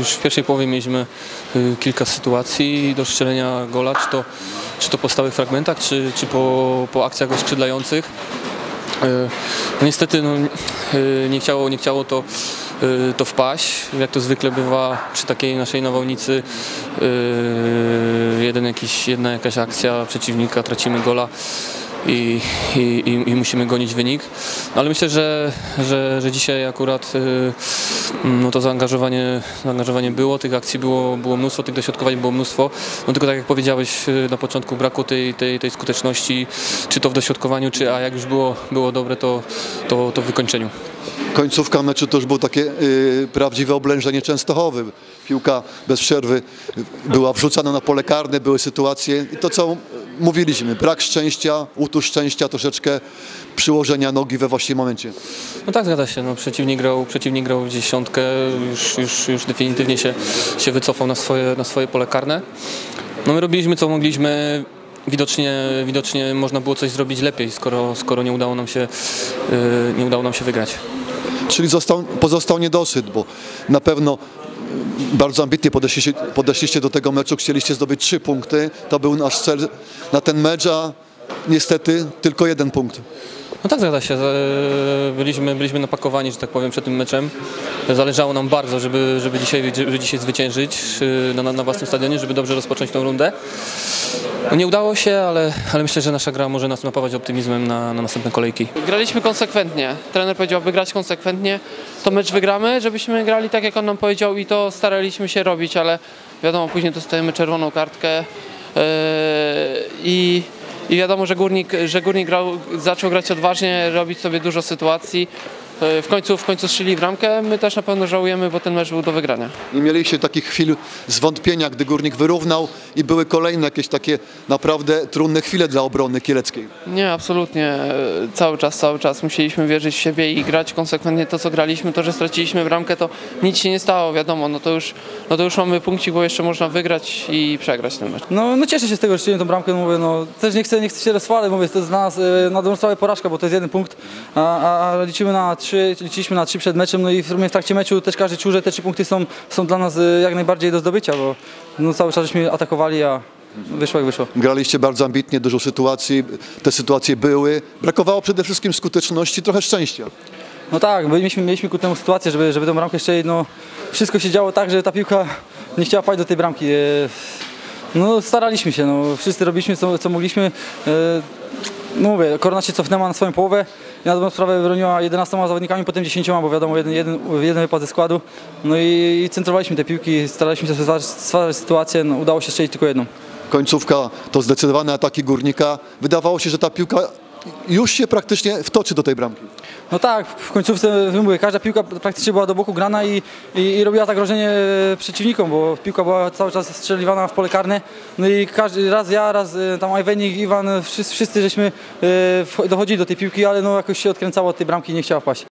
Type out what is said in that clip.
już w pierwszej połowie mieliśmy y, kilka sytuacji do strzelenia gola, czy to, czy to po stałych fragmentach, czy, czy po, po akcjach oskrzydlających. Y, niestety no, y, nie, chciało, nie chciało to, to wpaść, jak to zwykle bywa przy takiej naszej nawałnicy. Jeden jakiś, jedna jakaś akcja przeciwnika, tracimy gola i, i, i, musimy gonić wynik. No, ale myślę, że, że, że dzisiaj akurat y, no to zaangażowanie, zaangażowanie było, tych akcji było, było mnóstwo, tych dośrodkowań było mnóstwo. No tylko tak jak powiedziałeś y, na początku, braku tej, tej, tej skuteczności, czy to w dośrodkowaniu, czy a jak już było, było dobre, to, to, to w wykończeniu. Końcówka meczu to już było takie y, prawdziwe oblężenie Częstochowy. Piłka bez przerwy była wrzucana na pole karne, były sytuacje i to co mówiliśmy, brak szczęścia, utu szczęścia, troszeczkę przyłożenia nogi we właściwym momencie. No tak, zgadza się. No, przeciwnik, grał, przeciwnik grał w dziesiątkę, już, już, już definitywnie się, się wycofał na swoje, na swoje pole karne. No my robiliśmy co mogliśmy. Widocznie, widocznie można było coś zrobić lepiej, skoro, skoro nie, udało nam się, yy, nie udało nam się wygrać. Czyli został, pozostał niedosyt, bo na pewno bardzo ambitnie podeszliście, podeszliście do tego meczu, chcieliście zdobyć trzy punkty. To był nasz cel na ten mecz, a niestety tylko jeden punkt. No tak, zgadza się. Z- Byliśmy, byliśmy napakowani, że tak powiem, przed tym meczem. Zależało nam bardzo, żeby, żeby, dzisiaj, żeby dzisiaj zwyciężyć yy, na, na, własnym stadionie, żeby dobrze rozpocząć tą rundę. No nie udało się, ale, ale myślę, że nasza gra może nas napawać optymizmem na, na następne kolejki. Graliśmy konsekwentnie. Trener powiedział, aby grać konsekwentnie, to mecz wygramy, żebyśmy grali tak, jak on nam powiedział i to staraliśmy się robić, ale wiadomo, później dostajemy czerwoną kartkę yy, i, i wiadomo, że Górnik, że Górnik grał, zaczął grać odważnie, robić sobie dużo sytuacji. Yy, W końcu, w końcu strzeli bramkę, my też na pewno żałujemy, bo ten mecz był do wygrania. Nie mieliście takich chwil zwątpienia, gdy Górnik wyrównał i były kolejne jakieś takie naprawdę trudne chwile dla obrony kieleckiej. Nie, absolutnie. E, Cały czas, cały czas musieliśmy wierzyć w siebie i grać konsekwentnie to, co graliśmy. To, że straciliśmy bramkę, to nic się nie stało, wiadomo. No to już, no to już mamy punkcik, bo jeszcze można wygrać i przegrać ten mecz. No, no cieszę się z tego, że tą bramkę, mówię, no też nie chcę, nie chcę się rozchwalać, mówię, to jest dla nas e, na dobrą sprawę porażka, bo to jest jeden punkt, a, a, liczymy na trzy, liczyliśmy na trzy przed meczem, no i w sumie w trakcie meczu też każdy czuł, że te trzy punkty są, są dla nas e, jak najbardziej do zdobycia, bo no, cały czas żeśmy atakowali, a wyszło jak wyszło. Graliście bardzo ambitnie, dużo sytuacji, te sytuacje były. Brakowało przede wszystkim skuteczności, trochę szczęścia. No tak, mieliśmy, mieliśmy ku temu sytuację, żeby, żeby tą bramkę strzelić, no wszystko się działo tak, że ta piłka nie chciała paść do tej bramki. E, No staraliśmy się, no wszyscy robiliśmy co, co mogliśmy. No mówię, Korona się cofnęła na swoją połowę i na dobrą sprawę broniła 11 zawodnikami, potem 10, bo wiadomo, jeden, jeden, jeden wypad ze składu. No i, i centrowaliśmy te piłki, staraliśmy się stwarzać sytuację, no, udało się strzelić tylko jedną. Końcówka to zdecydowane ataki Górnika. Wydawało się, że ta piłka już się praktycznie wtoczy do tej bramki. No tak, w końcówce mówię, każda piłka praktycznie była do boku grana i, i, i robiła zagrożenie e, przeciwnikom, bo piłka była cały czas strzeliwana w pole karne. No i każdy raz ja, raz e, tam Ajwenik, Iwan, wszyscy, wszyscy żeśmy e, dochodzili do tej piłki, ale no jakoś się odkręcało od tej bramki i nie chciała wpaść.